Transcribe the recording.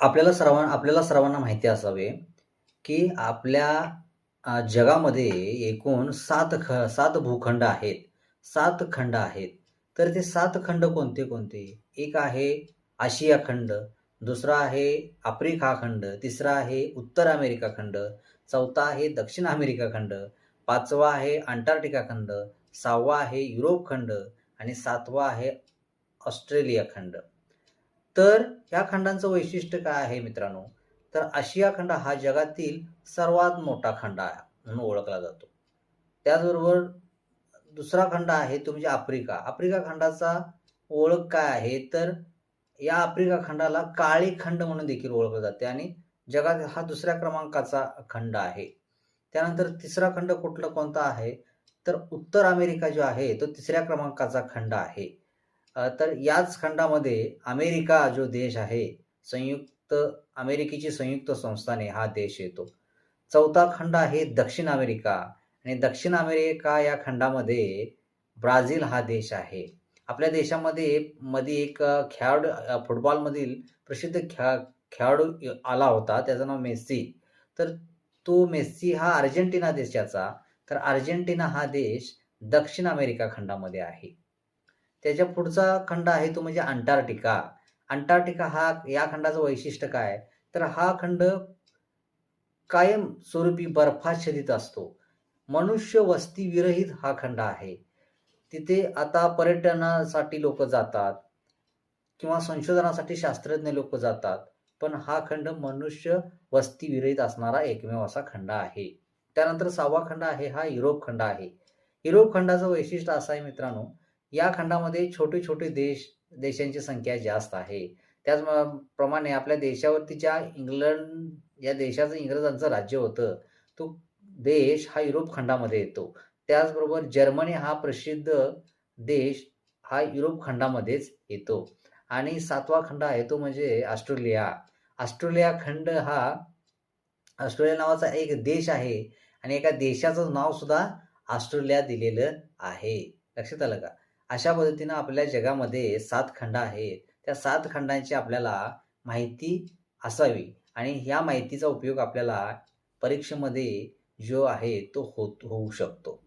आपल्याला सर्वांना आपल्याला सर्वांना माहिती असावे, की आपल्या जगामध्ये एकूण सात ख सात भूखंड आहेत. सात खंड आहेत. तर ते सात खंड कोणते-कोणते? एक आहे आशिया खंड, दुसरा आहे आफ्रिका खंड, तिसरा आहे उत्तर अमेरिका खंड, चौथा आहे दक्षिण अमेरिका खंड, पाचवा आहे अंटार्क्टिका खंड, सहावा आहे युरोप खंड आणि सातवा आहे ऑस्ट्रेलिया खंड. तर ह्या खंडांचं वैशिष्ट्य काय आहे मित्रांनो? तर आशिया खंड हा जगातील सर्वात मोठा खंड आहे म्हणून ओळखला जातो. त्याचबरोबर दुसरा खंड आहे तो म्हणजे आफ्रिका. आफ्रिका खंडाचा ओळख काय आहे? तर या आफ्रिका खंडाला काळी खंड म्हणून देखील ओळखलं जाते आणि जगात हा दुसऱ्या क्रमांकाचा खंड आहे. त्यानंतर तिसरा खंड कुठला कोणता आहे? तर उत्तर अमेरिका जो आहे तो तिसऱ्या क्रमांकाचा खंड आहे. तर याच खंडामध्ये अमेरिका जो देश आहे, संयुक्त अमेरिकेची संयुक्त संस्थाने हा देश येतो. चौथा खंड आहे दक्षिण अमेरिका आणि दक्षिण अमेरिका या खंडामध्ये ब्राझील हा देश आहे. आपल्या देशामध्ये मध्ये एक खेळाडू फुटबॉलमधील प्रसिद्ध खेळा खेळाडू आला होता. त्याचं नाव मेस्सी. तर तो मेस्सी हा अर्जेंटिना देशाचा, तर अर्जेंटिना हा देश दक्षिण अमेरिका खंडामध्ये आहे. त्याच्या पुढचा खंड आहे तो म्हणजे अंटार्क्टिका. अंटार्क्टिका हा या खंडाचं वैशिष्ट्य काय? तर हा खंड कायम स्वरूपी बर्फाच्छदित असतो. मनुष्य वस्ती विरहित हा खंड आहे. तिथे आता पर्यटनासाठी लोक जातात किंवा संशोधनासाठी शास्त्रज्ञ लोक जातात. पण हा खंड मनुष्य वस्ती विरहित असणारा एकमेव असा खंड आहे. त्यानंतर सहावा खंड आहे हा युरोप खंड आहे. युरोप खंडाचं वैशिष्ट्य असं आहे मित्रांनो, या खंडामध्ये छोटे-छोटे देश देशांची संख्या जास्त आहे. त्याच प्रमाणे आपल्या देशावरतीच्या इंग्लंड या देशाचं इंग्रजांचं राज्य होतं, तो देश हा युरोप खंडामध्ये येतो. त्याचबरोबर जर्मनी हा प्रसिद्ध देश हा युरोप खंडामध्येच येतो. आणि सातवा खंड आहे तो म्हणजे ऑस्ट्रेलिया. ऑस्ट्रेलिया खंड हा ऑस्ट्रेलिया नावाचा एक देश आहे आणि एका देशाचं नाव सुद्धा ऑस्ट्रेलिया दिलेलं आहे. लक्षात आलं का? अशा पद्धतीनं आपल्या जगामध्ये सात खंड आहेत. त्या सात खंडांची आपल्याला माहिती असावी आणि ह्या माहितीचा उपयोग आपल्याला परीक्षेमध्ये जो आहे तो होत होऊ शकतो.